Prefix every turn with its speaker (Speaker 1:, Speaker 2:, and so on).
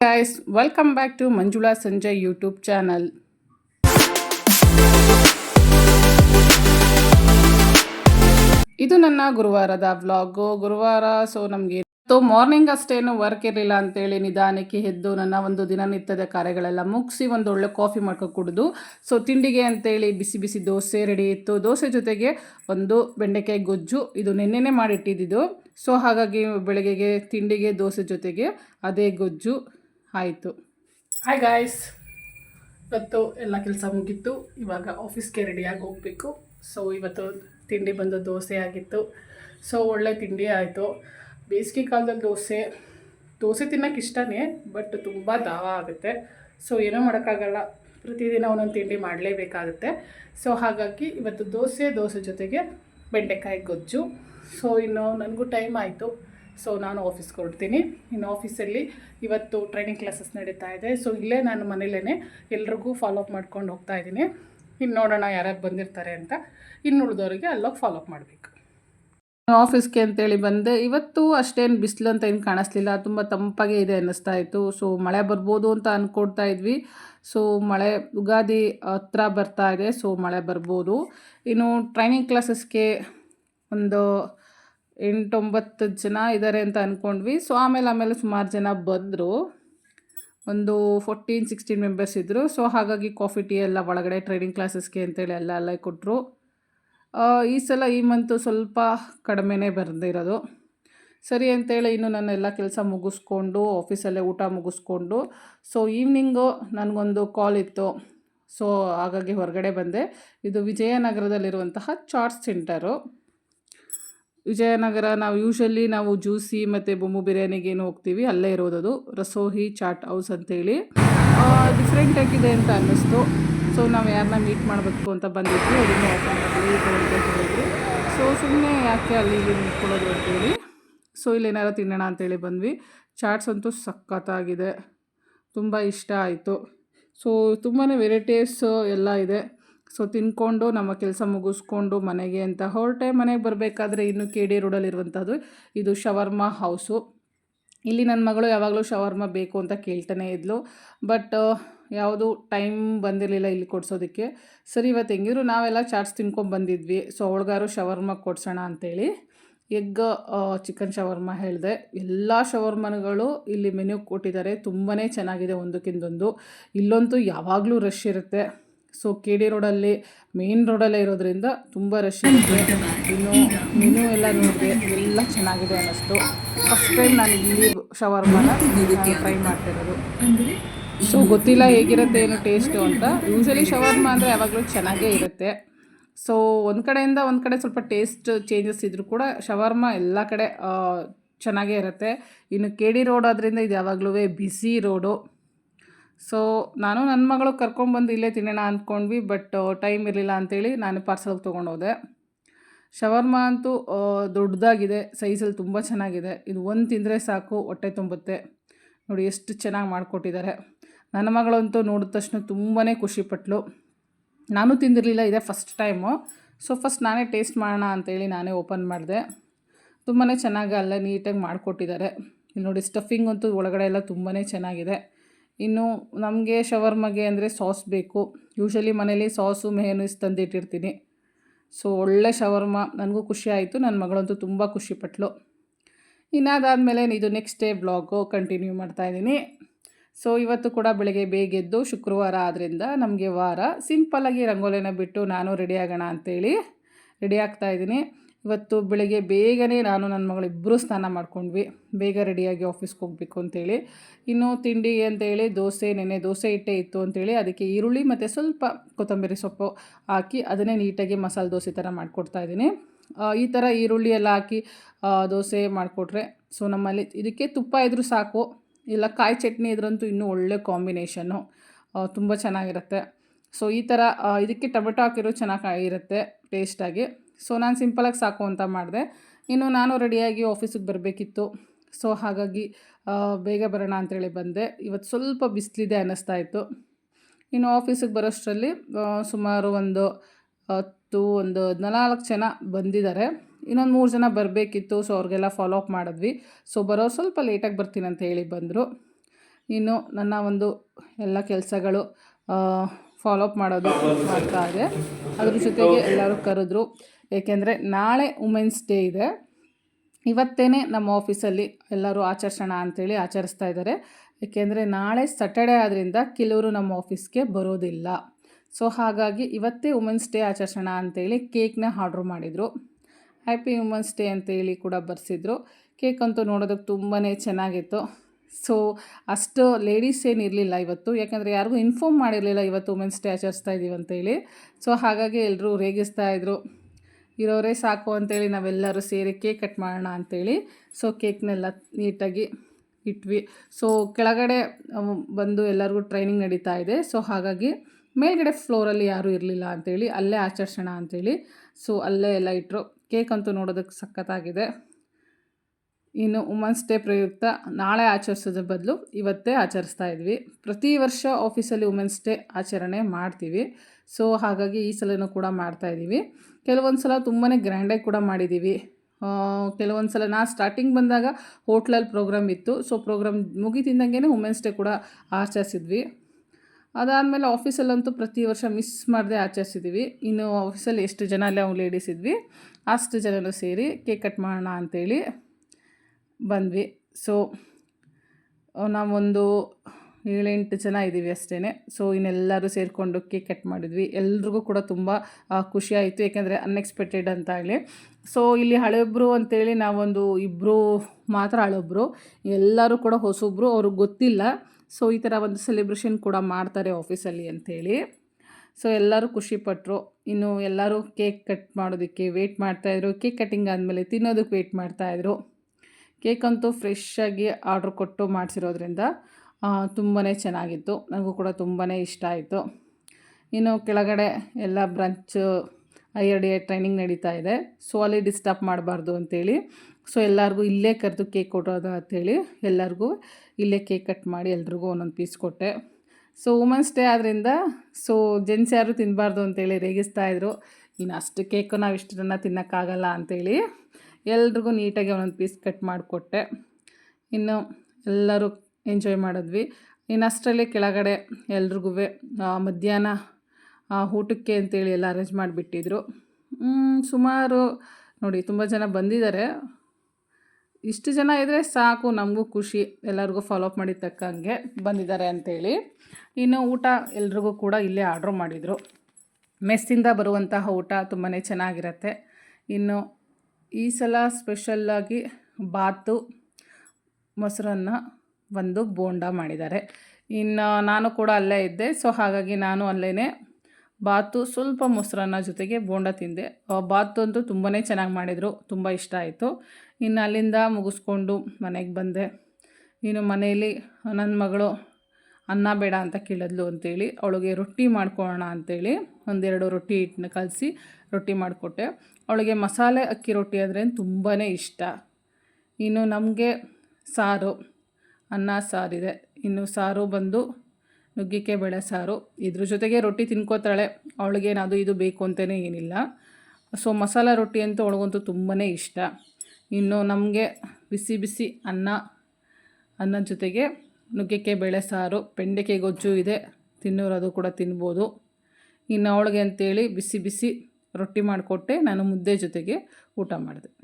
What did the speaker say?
Speaker 1: guys welcome back to Manjula Sanjay YouTube channel ಇದು ನನ್ನ ಗುರುವಾರದ ವ್ಲಾಗು ಗುರುವಾರ ಸೊ ನಮಗೆ ಸೊ ಮಾರ್ನಿಂಗ್ ಅಷ್ಟೇನು ವರ್ಕ್ ಇರಲಿಲ್ಲ ಅಂತೇಳಿ ನಿಧಾನಕ್ಕೆ ಎದ್ದು ನನ್ನ ಒಂದು ದಿನನಿತ್ಯದ ಕಾರ್ಯಗಳೆಲ್ಲ ಮುಗಿಸಿ ಒಂದು ಒಳ್ಳೆ ಕಾಫಿ ಮಾಡ್ಕೊಂಡು ಕುಡಿದು ಸೊ ತಿಂಡಿಗೆ ಅಂತೇಳಿ ಬಿಸಿ ಬಿಸಿ ದೋಸೆ ರೆಡಿ ಇತ್ತು. ದೋಸೆ ಜೊತೆಗೆ ಒಂದು ಬೆಂಡೆಕಾಯಿ ಗೊಜ್ಜು, ಇದು ನೆನ್ನೆನೇ ಮಾಡಿಟ್ಟಿದ್ದು. ಸೊ ಹಾಗಾಗಿ ಬೆಳಗ್ಗೆಗೆ ತಿಂಡಿಗೆ ದೋಸೆ ಜೊತೆಗೆ ಅದೇ ಗೊಜ್ಜು ಆಯಿತು. ಹಾಯ್ ಗಾಯ್ಸ್ ಇವತ್ತು ಎಲ್ಲ ಕೆಲಸ ಮುಗೀತು. ಇವಾಗ ಆಫೀಸ್ಗೆ ರೆಡಿಯಾಗಿ ಹೋಗಬೇಕು. ಸೊ ಇವತ್ತು ತಿಂಡಿ ಬಂದು ದೋಸೆ ಆಗಿತ್ತು. ಸೊ ಒಳ್ಳೆ ತಿಂಡಿ ಆಯಿತು. ಬೇಸಿಗೆ ಕಾಲದಲ್ಲಿ ದೋಸೆ ದೋಸೆ ತಿನ್ನೋಕೆ ಇಷ್ಟನೇ ಬಟ್ ತುಂಬ ದಾವ ಆಗುತ್ತೆ. ಸೊ ಏನೂ ಮಾಡೋಕ್ಕಾಗಲ್ಲ. ಪ್ರತಿದಿನ ಒಂದೊಂದು ತಿಂಡಿ ಮಾಡಲೇಬೇಕಾಗುತ್ತೆ. ಸೊ ಹಾಗಾಗಿ ಇವತ್ತು ದೋಸೆ ದೋಸೆ ಜೊತೆಗೆ ಬೆಂಡೆಕಾಯಿ ಗೊಜ್ಜು. ಸೊ ಇನ್ನು ನನಗೂ ಟೈಮ್ ಆಯಿತು. ಸೊ ನಾನು ಆಫೀಸ್ಗೆ ಹೊರಡ್ತೀನಿ ಇನ್ನು ಆಫೀಸಲ್ಲಿ ಇವತ್ತು ಟ್ರೈನಿಂಗ್ ಕ್ಲಾಸಸ್ ನಡೀತಾ ಇದೆ. ಸೊ ಇಲ್ಲೇ ನಾನು ಮನೇಲೇ ಎಲ್ರಿಗೂ ಫಾಲೋ ಅಪ್ ಮಾಡ್ಕೊಂಡು ಹೋಗ್ತಾ ಇದ್ದೀನಿ. ಇನ್ನು ನೋಡೋಣ ಯಾರ್ಯಾರು ಬಂದಿರ್ತಾರೆ ಅಂತ. ಇನ್ನು ಉಳಿದವರಿಗೆ ಅಲ್ಲೋಗಿ ಫಾಲೋ ಅಪ್ ಮಾಡಬೇಕು. ಆಫೀಸ್ಗೆ ಅಂತೇಳಿ ಬಂದೆ. ಇವತ್ತು ಅಷ್ಟೇನು ಬಿಸಿಲು ಅಂತ ಏನು ಕಾಣಿಸ್ಲಿಲ್ಲ. ತುಂಬ ತಂಪಾಗೆ ಇದೆ ಅನ್ನಿಸ್ತಾ ಇತ್ತು. ಸೊ ಮಳೆ ಬರ್ಬೋದು ಅಂತ ಅಂದ್ಕೊಡ್ತಾ ಇದ್ವಿ. ಸೊ ಮಳೆ ಯುಗಾದಿ ಹತ್ರ ಬರ್ತಾ ಇದೆ. ಸೊ ಮಳೆ ಬರ್ಬೋದು. ಇನ್ನು ಟ್ರೈನಿಂಗ್ ಕ್ಲಾಸಸ್ಗೆ ಒಂದು ಎಂಟೊಂಬತ್ತು ಜನ ಇದ್ದಾರೆ ಅಂತ ಅಂದ್ಕೊಂಡ್ವಿ ಸೊ ಆಮೇಲೆ ಆಮೇಲೆ ಸುಮಾರು ಜನ ಬಂದರು. ಒಂದು ಫೋರ್ಟೀನ್ ಸಿಕ್ಸ್ಟೀನ್ ಮೆಂಬರ್ಸ್ ಇದ್ದರು ಸೊ ಹಾಗಾಗಿ ಕಾಫಿ ಟೀ ಎಲ್ಲ ಒಳಗಡೆ ಟ್ರೈನಿಂಗ್ ಕ್ಲಾಸಸ್ಗೆ ಅಂತೇಳಿ ಎಲ್ಲ ಎಲ್ಲ ಕೊಟ್ಟರು ಈ ಸಲ ಈ ಮಂತು ಸ್ವಲ್ಪ ಕಡಿಮೆನೇ ಬಂದಿರೋದು ಸರಿ ಅಂತೇಳಿ ಇನ್ನು ನನ್ನ ಎಲ್ಲ ಕೆಲಸ ಮುಗಿಸ್ಕೊಂಡು ಆಫೀಸಲ್ಲೇ ಊಟ ಮುಗಿಸ್ಕೊಂಡು ಸೊ ಈವ್ನಿಂಗು ನನಗೊಂದು ಕಾಲ್ ಇತ್ತು. ಸೊ ಹಾಗಾಗಿ ಹೊರಗಡೆ ಬಂದೆ. ಇದು ವಿಜಯನಗರದಲ್ಲಿರುವಂತಹ ಚಾಟ್ಸ್ ಸೆಂಟರು ವಿಜಯನಗರ ನಾವು ಯೂಶಲಿ ನಾವು ಜ್ಯೂಸಿ ಮತ್ತು ಬೊಮ್ಮು ಬಿರಿಯಾನಿಗೆ ಏನು ಹೋಗ್ತೀವಿ, ಅಲ್ಲೇ ಇರೋದದು. ರಸೋಹಿ, ಚಾಟ್ ಹೌಸ್ ಅಂತೇಳಿ. ಡಿಫ್ರೆಂಟ್ ಆಗಿದೆ ಅಂತ ಅನ್ನಿಸ್ತು. ಸೊ ನಾವು ಯಾರನ್ನ ಮೀಟ್ ಮಾಡಬೇಕು ಅಂತ ಬಂದಿದ್ವಿ. ಅದನ್ನು ಓಪನ್ ಅಂತ ಹೇಳಿದ್ರು. ಸೊ ಸುಮ್ಮನೆ ಯಾಕೆ ಅಲ್ಲಿ ಇಲ್ಲಿ ನಿಂತ್ಕೊಳ್ಳೋದು ಅಂತೇಳಿ. ಸೊ ಇಲ್ಲಿ ಏನಾರು ತಿನ್ನೋಣ ಅಂತೇಳಿ ಬಂದ್ವಿ. ಚಾಟ್ಸ್ ಅಂತೂ ಸಖತ್ತಾಗಿದೆ. ತುಂಬ ಇಷ್ಟ ಆಯಿತು. ಸೊ ತುಂಬಾ ವೆರೈಟೀಸ್ ಎಲ್ಲ ಇದೆ. ಸೊ ತಿನ್ಕೊಂಡು ನಮ್ಮ ಕೆಲಸ ಮುಗಿಸ್ಕೊಂಡು ಮನೆಗೆ ಅಂತ ಹೊರಟೆ ಮನೆಗೆ ಬರಬೇಕಾದ್ರೆ ಇನ್ನು ಕೆ ಡಿ ರೋಡಲ್ಲಿರುವಂಥದ್ದು ಇದು ಶವರ್ಮ ಹೌಸು. ಇಲ್ಲಿ ನನ್ನ ಮಗಳು ಯಾವಾಗಲೂ ಶವರ್ಮ ಬೇಕು ಅಂತ ಕೇಳ್ತಾನೆ ಇದ್ಲು. ಬಟ್ ಯಾವುದು ಟೈಮ್ ಬಂದಿರಲಿಲ್ಲ ಇಲ್ಲಿ ಕೊಡ್ಸೋದಕ್ಕೆ. ಸರಿ, ಇವತ್ತು ಹೆಂಗಿದ್ರು ನಾವೆಲ್ಲ ಚಾಟ್ಸ್ ತಿನ್ಕೊಂಡು ಬಂದಿದ್ವಿ. ಸೊ ಅವಳಗಾರು ಶವರ್ಮ ಕೊಡ್ಸೋಣ ಅಂತೇಳಿ ಎಗ್ ಚಿಕನ್ ಶವರ್ಮ ಹೇಳಿದೆ. ಎಲ್ಲ ಶವರ್ಮನ್ಗಳು ಇಲ್ಲಿ ಮೆನ್ಯೂ ಕೊಟ್ಟಿದ್ದಾರೆ. ತುಂಬಾ ಚೆನ್ನಾಗಿದೆ ಒಂದಕ್ಕಿಂತೊಂದು ಇಲ್ಲಂತೂ ಯಾವಾಗಲೂ ರಶ್ ಇರುತ್ತೆ. ಸೊ ಕೆ ಡಿ ರೋಡಲ್ಲಿ ಮೇನ್ ರೋಡಲ್ಲೇ ಇರೋದ್ರಿಂದ ತುಂಬ ರಶ್ ಇದೆ ಇನ್ನು ಮೆನು ಎಲ್ಲ ನೋಡಿದೆ ಎಲ್ಲ ಚೆನ್ನಾಗಿದೆ ಅನ್ನಿಸ್ತು. ಫಸ್ಟ್ ಟೈಮ್ ನಾನು ಇಲ್ಲಿ ಶವರ್ಮನ ಟ್ರೈ ಮಾಡ್ತಿರೋದು. ಸೊ ಗೊತ್ತಿಲ್ಲ ಹೇಗಿರುತ್ತೆ ಏನು ಟೇಸ್ಟು ಅಂತ. ಯೂಶಲಿ ಶವರ್ಮ ಅಂದರೆ ಯಾವಾಗಲೂ ಚೆನ್ನಾಗೇ ಇರುತ್ತೆ. ಸೊ ಒಂದು ಕಡೆಯಿಂದ ಒಂದು ಕಡೆ ಸ್ವಲ್ಪ ಟೇಸ್ಟ್ ಚೇಂಜಸ್ ಇದ್ದರೂ ಕೂಡ ಶವರ್ಮ ಎಲ್ಲ ಕಡೆ ಚೆನ್ನಾಗೇ ಇರುತ್ತೆ. ಇನ್ನು ಕೆ ಡಿ ರೋಡ್ ಆದ್ದರಿಂದ ಇದು ಯಾವಾಗಲೂ ಬಿಸಿ ರೋಡು ಸೊ ನಾನು ನನ್ನ ಮಗಳು ಕರ್ಕೊಂಡ್ಬಂದು ಇಲ್ಲೇ ತಿನ್ನೋಣ ಅಂದ್ಕೊಂಡ್ವಿ ಬಟ್ ಟೈಮ್ ಇರಲಿಲ್ಲ ಅಂಥೇಳಿ ನಾನು ಪಾರ್ಸಲ್ಗೆ ತೊಗೊಂಡೋದೆ ಶವರ್ಮ ಅಂತೂ ದೊಡ್ಡದಾಗಿದೆ ಸೈಜಲ್ಲಿ ತುಂಬ ಚೆನ್ನಾಗಿದೆ. ಇದು ಒಂದು ತಿಂದರೆ ಸಾಕು, ಹೊಟ್ಟೆ ತುಂಬುತ್ತೆ. ನೋಡಿ ಎಷ್ಟು ಚೆನ್ನಾಗಿ ಮಾಡಿಕೊಟ್ಟಿದ್ದಾರೆ. ನನ್ನ ಮಗಳಂತೂ ನೋಡಿದ ತಕ್ಷಣ ತುಂಬಾ ಖುಷಿಪಟ್ಲು ನಾನು ತಿಂದಿರಲಿಲ್ಲ, ಇದೆ ಫಸ್ಟ್ ಟೈಮು ಸೊ ಫಸ್ಟ್ ನಾನೇ ಟೇಸ್ಟ್ ಮಾಡೋಣ ಅಂತೇಳಿ ನಾನೇ ಓಪನ್ ಮಾಡಿದೆ. ತುಂಬಾ ಚೆನ್ನಾಗಿ ಅಲ್ಲೇ ನೀಟಾಗಿ ಮಾಡಿಕೊಟ್ಟಿದ್ದಾರೆ. ಇಲ್ಲಿ ನೋಡಿ ಸ್ಟಫಿಂಗ್ ಅಂತೂ ಒಳಗಡೆ ಎಲ್ಲ ತುಂಬಾ ಚೆನ್ನಾಗಿದೆ. ಇನ್ನು ನಮಗೆ ಶವರ್ಮಗೆ ಅಂದರೆ ಸಾಸ್ ಬೇಕು. ಯೂಶಲಿ ಮನೇಲಿ ಸಾಸು ಮೆಹನೀಸ್ ತಂದಿಟ್ಟಿರ್ತೀನಿ. ಸೊ ಒಳ್ಳೆ ಶವರ್ಮ. ನನಗೂ ಖುಷಿ ಆಯಿತು. ನನ್ನ ಮಗಳಂತೂ ತುಂಬ ಖುಷಿಪಟ್ಲು ಇನ್ನಾದಾದಮೇಲೆ ಇದು ನೆಕ್ಸ್ಟ್ ಡೇ ಬ್ಲಾಗು ಕಂಟಿನ್ಯೂ ಮಾಡ್ತಾಯಿದ್ದೀನಿ ಸೊ ಇವತ್ತು ಕೂಡ ಬೆಳಗ್ಗೆ ಬೇಗ ಎದ್ದು ಶುಕ್ರವಾರ ಆದ್ದರಿಂದ ನಮಗೆ ವಾರ. ಸಿಂಪಲ್ಲಾಗಿ ರಂಗೋಲಿನ ಬಿಟ್ಟು ನಾನು ರೆಡಿ ಆಗೋಣ ಅಂಥೇಳಿ ರೆಡಿ ಆಗ್ತಾಯಿದ್ದೀನಿ ಇವತ್ತು ಬೆಳಗ್ಗೆ ಬೇಗನೆ ನಾನು ನನ್ನ ಮಗಳಿಬ್ಬರು ಸ್ನಾನ ಮಾಡ್ಕೊಂಡ್ವಿ. ಬೇಗ ರೆಡಿಯಾಗಿ ಆಫೀಸ್ಗೆ ಹೋಗಬೇಕು ಅಂತೇಳಿ. ಇನ್ನು ತಿಂಡಿ ಅಂತೇಳಿ ದೋಸೆ ನೆನೆ ದೋಸೆ ಹಿಟ್ಟೆ ಇತ್ತು ಅಂತೇಳಿ ಅದಕ್ಕೆ ಈರುಳ್ಳಿ ಮತ್ತು ಸ್ವಲ್ಪ ಕೊತ್ತಂಬರಿ ಸೊಪ್ಪು ಹಾಕಿ ಅದನ್ನೇ ನೀಟಾಗಿ ಮಸಾಲೆ ದೋಸೆ ಥರ ಮಾಡಿಕೊಡ್ತಾ ಇದ್ದೀನಿ. ಈ ಥರ ಈರುಳ್ಳಿ ಎಲ್ಲ ಹಾಕಿ ದೋಸೆ ಮಾಡಿಕೊಟ್ರೆ ಸೊ ನಮ್ಮಲ್ಲಿ ಇದಕ್ಕೆ ತುಪ್ಪ ಇದ್ದರೂ ಸಾಕು. ಇಲ್ಲ ಕಾಯಿ ಚಟ್ನಿ ಇದ್ರಂತೂ ಇನ್ನೂ ಒಳ್ಳೆ ಕಾಂಬಿನೇಷನ್ನು. ತುಂಬ ಚೆನ್ನಾಗಿರುತ್ತೆ. ಸೊ ಈ ಥರ ಇದಕ್ಕೆ ಟೊಮೆಟೊ ಹಾಕಿರೋ ಚೆನ್ನಾಗಿ ಇರುತ್ತೆ ಟೇಸ್ಟಾಗಿ ಸೊ ನಾನು ಸಿಂಪಲಾಗಿ ಸಾಕು ಅಂತ ಮಾಡಿದೆ. ಇನ್ನು ನಾನು ರೆಡಿಯಾಗಿ ಆಫೀಸಿಗೆ ಬರಬೇಕಿತ್ತು. ಸೊ ಹಾಗಾಗಿ ಬೇಗ ಬರೋಣ ಅಂತೇಳಿ ಬಂದೆ. ಇವತ್ತು ಸ್ವಲ್ಪ ಬಿಸಿಲಿದೆ ಅನ್ನಿಸ್ತಾ ಇತ್ತು. ಇನ್ನು ಆಫೀಸಿಗೆ ಬರೋಷ್ಟರಲ್ಲಿ ಸುಮಾರು ಒಂದು ಹತ್ತು, ಒಂದು ಹದಿನಾಲ್ಕು ಜನ ಬಂದಿದ್ದಾರೆ. ಇನ್ನೊಂದು ಮೂರು ಜನ ಬರಬೇಕಿತ್ತು. ಸೊ ಅವ್ರಿಗೆಲ್ಲ ಫಾಲೋ ಅಪ್ ಮಾಡಿದ್ವಿ. ಸೊ ಬರೋ ಸ್ವಲ್ಪ ಲೇಟಾಗಿ ಬರ್ತೀನಿ ಅಂತ ಹೇಳಿ ಬಂದರು. ಇನ್ನು ನನ್ನ ಒಂದು ಎಲ್ಲ ಕೆಲಸಗಳು ಫಾಲೋ ಅಪ್ ಮಾಡೋದು ಮಾಡ್ತಾ ಇದೆ ಅದ್ರ ಜೊತೆಗೆ ಎಲ್ಲರೂ ಕರೆದ್ರು. ಏಕೆಂದರೆ ನಾಳೆ ವುಮೆನ್ಸ್ ಡೇ ಇದೆ. ಇವತ್ತೇ ನಮ್ಮ ಆಫೀಸಲ್ಲಿ ಎಲ್ಲರೂ ಆಚರಿಸೋಣ ಅಂಥೇಳಿ ಆಚರಿಸ್ತಾ ಇದ್ದಾರೆ. ಏಕೆಂದರೆ ನಾಳೆ ಸಟರ್ಡೆ ಆದ್ದರಿಂದ ಕೆಲವರು ನಮ್ಮ ಆಫೀಸ್ಗೆ ಬರೋದಿಲ್ಲ. ಸೊ ಹಾಗಾಗಿ ಇವತ್ತೇ ವುಮೆನ್ಸ್ ಡೇ ಆಚರಿಸೋಣ ಅಂತೇಳಿ ಕೇಕ್ನ ಆರ್ಡ್ರ್ ಮಾಡಿದರು. ಹ್ಯಾಪಿ ವುಮೆನ್ಸ್ ಡೇ ಅಂತೇಳಿ ಕೂಡ ಬರೆಸಿದ್ರು. ಕೇಕ್ ಅಂತೂ ನೋಡೋದಕ್ಕೆ ತುಂಬಾ ಚೆನ್ನಾಗಿತ್ತು. ಸೊ ಅಷ್ಟು ಲೇಡೀಸ್ ಏನಿರಲಿಲ್ಲ ಇವತ್ತು. ಯಾಕಂದರೆ ಯಾರಿಗೂ ಇನ್ಫಾರ್ಮ್ ಮಾಡಿರಲಿಲ್ಲ ಇವತ್ತು ವುಮೆನ್ಸ್ ಡೇ ಆಚರಿಸ್ತಾ ಇದ್ದೀವಿ ಅಂತೇಳಿ. ಸೊ ಹಾಗಾಗಿ ಎಲ್ಲರೂ ರೇಗಿಸ್ತಾ ಇದ್ರು. ಇರೋರೇ ಸಾಕು ಅಂತೇಳಿ ನಾವೆಲ್ಲರೂ ಸೇರಿ ಕೇಕ್ ಕಟ್ ಮಾಡೋಣ ಅಂಥೇಳಿ ಸೊ ಕೇಕ್ನೆಲ್ಲ ನೀಟಾಗಿ ಇಟ್ವಿ. ಸೊ ಕೆಳಗಡೆ ಬಂದು ಎಲ್ಲರಿಗೂ ಟ್ರೈನಿಂಗ್ ನಡೀತಾ ಇದೆ. ಸೊ ಹಾಗಾಗಿ ಮೇಲ್ಗಡೆ ಫ್ಲೋರಲ್ಲಿ ಯಾರೂ ಇರಲಿಲ್ಲ ಅಂಥೇಳಿ ಅಲ್ಲೇ ಆಚರಿಸೋಣ ಅಂಥೇಳಿ ಸೊ ಅಲ್ಲೇ ಎಲ್ಲ ಇಟ್ಟರು ಕೇಕ್ ಅಂತೂ ನೋಡೋದಕ್ಕೆ ಸಖತ್ತಾಗಿದೆ. ಇನ್ನು ವುಮನ್ಸ್ ಡೇ ಪ್ರಯುಕ್ತ ನಾಳೆ ಆಚರಿಸೋದ್ರ ಬದಲು ಇವತ್ತೇ ಆಚರಿಸ್ತಾ ಇದ್ವಿ. ಪ್ರತಿ ವರ್ಷ ಆಫೀಸಲ್ಲಿ ವುಮೆನ್ಸ್ ಡೇ ಆಚರಣೆ ಮಾಡ್ತೀವಿ. ಸೊ ಹಾಗಾಗಿ ಈ ಸಲನೂ ಕೂಡ ಮಾಡ್ತಾ ಇದ್ದೀವಿ. ಕೆಲವೊಂದು ಸಲ ತುಂಬಾ ಗ್ರ್ಯಾಂಡಾಗಿ ಕೂಡ ಮಾಡಿದ್ದೀವಿ. ಕೆಲವೊಂದು ಸಲ ನಾ ಸ್ಟಾರ್ಟಿಂಗ್ ಬಂದಾಗ ಹೋಟ್ಲಲ್ಲಿ ಪ್ರೋಗ್ರಾಮ್ ಇತ್ತು. ಸೊ ಪ್ರೋಗ್ರಾಮ್ ಮುಗಿತಿದ್ದಂಗೆ ವುಮೆನ್ಸ್ ಡೇ ಕೂಡ ಆಚರಿಸಿದ್ವಿ. ಅದಾದಮೇಲೆ ಆಫೀಸಲ್ಲಂತೂ ಪ್ರತಿ ವರ್ಷ ಮಿಸ್ ಮಾಡದೆ ಆಚರಿಸಿದ್ವಿ. ಇನ್ನು ಆಫೀಸಲ್ಲಿ ಎಷ್ಟು ಜನ ಅಲ್ಲೇ ಲೇಡೀಸ್ ಇದ್ವಿ. ಅಷ್ಟು ಜನರು ಸೇರಿ ಕೇಕ್ ಕಟ್ ಮಾಡೋಣ ಅಂಥೇಳಿ ಬಂದ್ವಿ. ಸೊ ನಾವೊಂದು ಏಳೆಂಟು ಜನ ಇದ್ದೀವಿ ಅಷ್ಟೇ ಸೊ ಇನ್ನೆಲ್ಲರೂ ಸೇರಿಕೊಂಡು ಕೇಕ್ ಕಟ್ ಮಾಡಿದ್ವಿ. ಎಲ್ರಿಗೂ ಕೂಡ ತುಂಬ ಖುಷಿ ಆಯಿತು. ಯಾಕೆಂದರೆ ಅನ್ಎಕ್ಸ್ಪೆಕ್ಟೆಡ್ ಅಂತ ಹೇಳಿ ಸೊ ಇಲ್ಲಿ ಹಳೆಯೊಬ್ಬರು ಅಂತೇಳಿ ನಾವೊಂದು ಇಬ್ಬರು ಮಾತ್ರ ಹಳೆಯೊಬ್ಬರು ಎಲ್ಲರೂ ಕೂಡ ಹೊಸೊಬ್ಬರು ಅವ್ರಿಗೆ ಗೊತ್ತಿಲ್ಲ. ಸೊ ಈ ಥರ ಒಂದು ಸೆಲೆಬ್ರೇಷನ್ ಕೂಡ ಮಾಡ್ತಾರೆ ಆಫೀಸಲ್ಲಿ ಅಂಥೇಳಿ ಸೊ ಎಲ್ಲರೂ ಖುಷಿಪಟ್ಟರು ಇನ್ನು ಎಲ್ಲರೂ ಕೇಕ್ ಕಟ್ ಮಾಡೋದಕ್ಕೆ ವೆಯ್ಟ್ ಮಾಡ್ತಾಯಿದ್ರು ಕೇಕ್ ಕಟ್ಟಿಂಗ್ ಆದಮೇಲೆ ತಿನ್ನೋದಕ್ಕೆ ವೆಯ್ಟ್ ಮಾಡ್ತಾಯಿದ್ರು ಕೇಕ್ ಅಂತೂ ಫ್ರೆಶ್ ಆಗಿ ಆರ್ಡ್ರ್ ಕೊಟ್ಟು ಮಾಡಿಸಿರೋದ್ರಿಂದ ತುಂಬಾ ಚೆನ್ನಾಗಿತ್ತು. ನನಗೂ ಕೂಡ ತುಂಬಾ ಇಷ್ಟ ಆಯಿತು. ಇನ್ನು ಕೆಳಗಡೆ ಎಲ್ಲ brunch I R D I training ನಡೀತಾ ಇದೆ. ಸೊ ಅಲ್ಲಿ ಡಿಸ್ಟರ್ಬ್ ಮಾಡಬಾರ್ದು ಅಂತೇಳಿ. ಸೊ ಎಲ್ಲರಿಗೂ ಇಲ್ಲೇ ಕರೆದು ಕೇಕ್ ಕೊಡೋದು ಅಂಥೇಳಿ ಎಲ್ಲರಿಗೂ ಇಲ್ಲೇ ಕೇಕ್ ಕಟ್ ಮಾಡಿ ಎಲ್ರಿಗೂ ಒಂದೊಂದು ಪೀಸ್ ಕೊಟ್ಟೆ. ಸೊ ವುಮೆನ್ಸ್ ಡೇ ಆದ್ದರಿಂದ ಸೊ ಜೆಂಟ್ಸ್ ಯಾರು ತಿನ್ನಬಾರ್ದು ಅಂತೇಳಿ ರೇಗಿಸ್ತಾ ಇದ್ರು. ಇನ್ನು ಅಷ್ಟು ಕೇಕು ನಾವು ಇಷ್ಟನ್ನ ತಿನ್ನೋಕ್ಕಾಗಲ್ಲ ಅಂತೇಳಿ ಎಲ್ರಿಗೂ ನೀಟಾಗಿ ಒಂದೊಂದು ಪೀಸ್ ಕಟ್ ಮಾಡಿಕೊಟ್ಟೆ. ಇನ್ನು ಎಲ್ಲರೂ ಎಂಜಾಯ್ ಮಾಡಿದ್ವಿ. ಇನ್ನು ಅಷ್ಟರಲ್ಲಿ ಕೆಳಗಡೆ ಎಲ್ರಿಗೂ ಮಧ್ಯಾಹ್ನ ಊಟಕ್ಕೆ ಅಂತೇಳಿ ಎಲ್ಲ ಅರೇಂಜ್ ಮಾಡಿಬಿಟ್ಟಿದ್ರು. ಸುಮಾರು, ನೋಡಿ, ತುಂಬ ಜನ ಬಂದಿದ್ದಾರೆ. ಇಷ್ಟು ಜನ ಇದ್ದರೆ ಸಾಕು, ನಮಗೂ ಖುಷಿ, ಎಲ್ಲರಿಗೂ ಫಾಲೋಅಪ್ ಮಾಡಿದ ತಕ್ಕಂಗೆ ಬಂದಿದ್ದಾರೆ ಅಂತೇಳಿ. ಇನ್ನು ಊಟ ಎಲ್ರಿಗೂ ಕೂಡ ಇಲ್ಲೇ ಆರ್ಡ್ರ್ ಮಾಡಿದರು. ಮೆಸ್ಸಿಂದ ಬರುವಂತಹ ಊಟ ತುಂಬಾ ಚೆನ್ನಾಗಿರತ್ತೆ. ಇನ್ನು ಈ ಸಲ ಸ್ಪೆಷಲ್ಲಾಗಿ ಬಾತು, ಮೊಸರನ್ನ ಒಂದು ಬೋಂಡ ಮಾಡಿದ್ದಾರೆ. ಇನ್ನು ನಾನು ಕೂಡ ಅಲ್ಲೇ ಇದ್ದೆ, ಸೊ ಹಾಗಾಗಿ ನಾನು ಅಲ್ಲೇ ಬಾತು ಸ್ವಲ್ಪ ಮೊಸರನ್ನ ಜೊತೆಗೆ ಬೋಂಡ ತಿಂದೆ. ಬಾತು ಅಂತೂ ತುಂಬಾ ಚೆನ್ನಾಗಿ ಮಾಡಿದರು, ತುಂಬ ಇಷ್ಟ ಆಯಿತು. ಇನ್ನು ಅಲ್ಲಿಂದ ಮುಗಿಸ್ಕೊಂಡು ಮನೆಗೆ ಬಂದೆ. ಇನ್ನು ಮನೆಯಲ್ಲಿ ನನ್ನ ಮಗಳು ಅನ್ನ ಬೇಡ ಅಂತ ಕೇಳಿದ್ಲು ಅಂತೇಳಿ, ಅವಳಿಗೆ ರೊಟ್ಟಿ ಮಾಡ್ಕೊಳ್ಳೋಣ ಅಂತೇಳಿ ಒಂದೆರಡು ರೊಟ್ಟಿ ಹಿಟ್ಟನ್ನ ಕಲಸಿ ರೊಟ್ಟಿ ಮಾಡಿಕೊಟ್ಟೆ. ಅವಳಿಗೆ ಮಸಾಲೆ ಅಕ್ಕಿ ರೊಟ್ಟಿ ಅಂದರೆ ತುಂಬಾ ಇಷ್ಟ. ಇನ್ನು ನಮಗೆ ಸಾರು. ಅನ್ನ ಸಾರಿದೆ ಇನ್ನು ಸಾರು ಬಂದು ನುಗ್ಗಿಕಾಯಿ ಬೇಳೆ ಸಾರು. ಇದ್ರ ಜೊತೆಗೆ ರೊಟ್ಟಿ ತಿನ್ಕೋತಾಳೆ. ಅವಳಿಗೇನು ಅದು ಇದು ಬೇಕು ಅಂತಲೇ ಏನಿಲ್ಲ. ಸೊ ಮಸಾಲ ರೊಟ್ಟಿ ಅಂತೂ ಅವಳಿಗಂತೂ ತುಂಬಾ ಇಷ್ಟ. ಇನ್ನು ನಮಗೆ ಬಿಸಿ ಬಿಸಿ ಅನ್ನ ಅನ್ನದ ಜೊತೆಗೆ ನುಗ್ಗೆಕಾಯಿ ಬೇಳೆ ಸಾರು ಬೆಂಡೆಕಾಯಿ ಗೊಜ್ಜು ಇದೆ. ತಿನ್ನೋರು ಅದು ಕೂಡ ತಿನ್ಬೋದು. ಇನ್ನು ಅವಳಿಗೆ ಅಂತೇಳಿ ಬಿಸಿ ಬಿಸಿ ರೊಟ್ಟಿ ಮಾಡಿಕೊಟ್ಟೆ. ನಾನು ಮುದ್ದೆ ಜೊತೆಗೆ ಊಟ ಮಾಡಿದೆ.